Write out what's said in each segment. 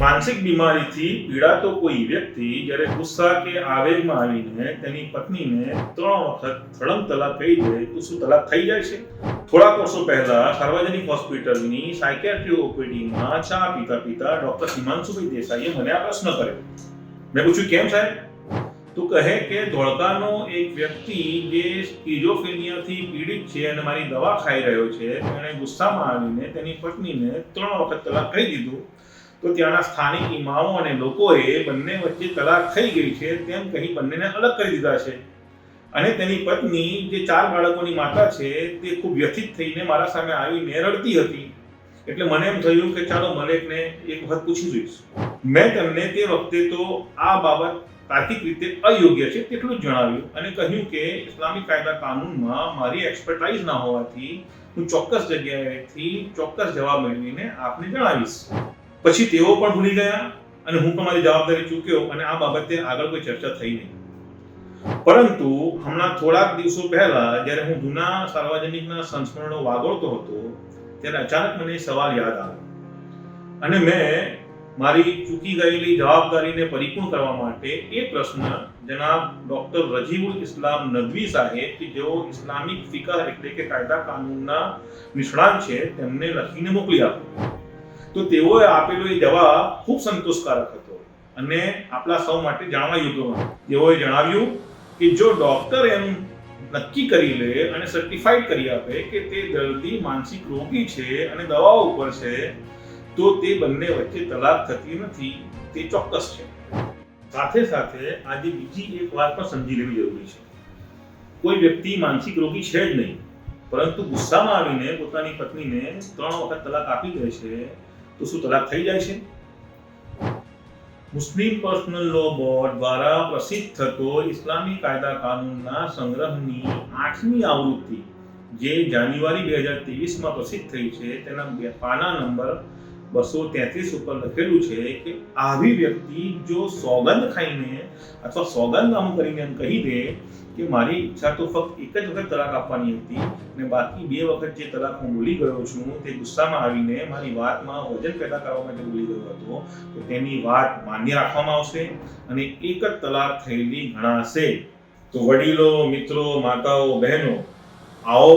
માનસિક બીમારીથી પીડાતો કોઈ વ્યક્તિ જ્યારે ગુસ્સા કે આવેગમાં આવીને તેની પત્નીને ત્રણ વખત થળમ તલાક કહી દે, તો શું તલાક થઈ જાય છે? થોડાક વર્ષો પહેલા સાર્વજનિક હોસ્પિટલની સાયકેટ્રી ઓપીડીમાં ચા પીતા પીતા ડોક્ટર હિમાંશુભાઈ દેસાઈએ મને આ પ્રશ્ન કર્યો. મેં પૂછ્યું, કેમ સાહેબ? તો કહે કે ધોળકાનો એક વ્યક્તિ જે સ્કિઝોફ્રેનિયાથી પીડિત છે અને મારી દવા ખાઈ રહ્યો છે, તેણે ગુસ્સામાં આવીને તેની પત્નીને ત્રણ વખત તલાક કહી દીધું. તો ત્યાંના સ્થાનિક ઇમામો અને લોકોએ બંને વચ્ચે તલાક થઈ ગઈ છે તેમ કહી બંનેને અલગ કરી દીધા છે. અને તેની પત્ની, જે ચાર બાળકોની માતા છે, તે ખૂબ વ્યથિત થઈને મારા સામે આવીને રડતી હતી. એટલે મને એમ થયું કે ચાલો મલેકને એક વખત પૂછી જોઈશ. મેં તેમને તે વખતે તો આ બાબત તાર્કિક રીતે અયોગ્ય છે તેટલું જ જણાવ્યું અને કહ્યું કે ઇસ્લામિક કાયદા કાનૂનમાં મારી એક્સપર્ટાઇઝ ના હોવાથી હું ચોક્કસ જગ્યાએથી ચોક્કસ જવાબ મેળવીને આપને જણાવીશ. પછી તેઓ પણ ભૂલી ગયા અને હું પણ મારી જવાબદારી ચૂક્યો અને આ બાબતે આગળ કોઈ ચર્ચા થઈ નહીં. પરંતુ હમણાં થોડાક દિવસો પહેલા જ્યારે હું જૂના સાર્વજનિકના સંસ્મરણો વાગોળતો હતો, ત્યારે અચાનક મને સવાલ યાદ આવ્યો. અને મેં મારી ચૂકી ગયેલી જવાબદારીને પરિપૂર્ણ કરવા માટે એ પ્રશ્ન જનાબ ડોક્ટર રજીબુલ ઇસ્લામ નદવી સાહેબ કે જેઓ ઇસ્લામિક ફિકહ એટલે કે કાયદા કાનૂનના નિષ્ણાંત છે, તેમને લખીને મોકલી આપ્યો તો તેઓએ આપેલો એ જવાબ ખૂબ સંતોષકારક હતો. અને આપણા સૌ માટે જાણવા યોગ્ય તેઓએ જણાવ્યું કે જો ડોક્ટર એમ નક્કી કરી લે અને સર્ટિફાઈડ કરી આપે કે તે દર્દી માનસિક રોગી છે અને દવાઓ ઉપર છે, તો તે બંને વચ્ચે તલાક થતી નથી. તે ચોક્કસ છે. સાથે સાથે આજે બીજી એક વાત પણ સમજી લેવી જરૂરી છે. કોઈ વ્યક્તિ માનસિક રોગી છે જ નહીં, પરંતુ ગુસ્સામાં આવીને પોતાની પત્નીને ત્રણ વખત તલાક આપી દે છે તો શું તલાક થઈ જાય છે? મુસ્લિમ પર્સનલ લો બોર્ડ દ્વારા પ્રસિદ્ધ થતો ઇસ્લામી કાયદા કાનૂનના સંગ્રહની આઠમી આવૃત્તિ, જે જાન્યુઆરી બે હજાર ત્રેવીસમાં પ્રસિદ્ધ થઈ છે, તેના પાના નંબર બસો તેત્રીસ ઉપર લખેલું છે કે આવી વ્યક્તિ જો સોગંદ ખાઈને અથવા સોગંદ નામ કરીને એમ કહી દે કે મારી ઈચ્છા તો ફક્ત એક જ વખત તલાક આપવાની હતી અને બાકી બે વખત જે તલાક હું ભૂલી ગયો છું તે ગુસ્સામાં આવીને મારી વાતમાં વજન પેદા કરવા માટે ભૂલી ગયો હતો, તો તેની વાત માન્ય રાખવામાં આવશે અને એક જ તલાક થયેલી ગણાશે. તો વડીલો, મિત્રો, માતાઓ, બહેનો, આવો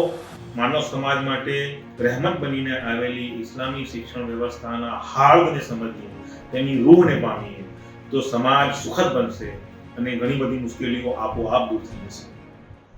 માનવ સમાજ માટે રહેમત બનીને આવેલી ઇસ્લામી શિક્ષણ વ્યવસ્થાના હાર્દને સમજીએ, તેની રૂહને પામીએ, તો સમાજ સુખદ બનશે અને ઘણી બધી મુશ્કેલીઓ આપોઆપ દૂર થઈ જશે.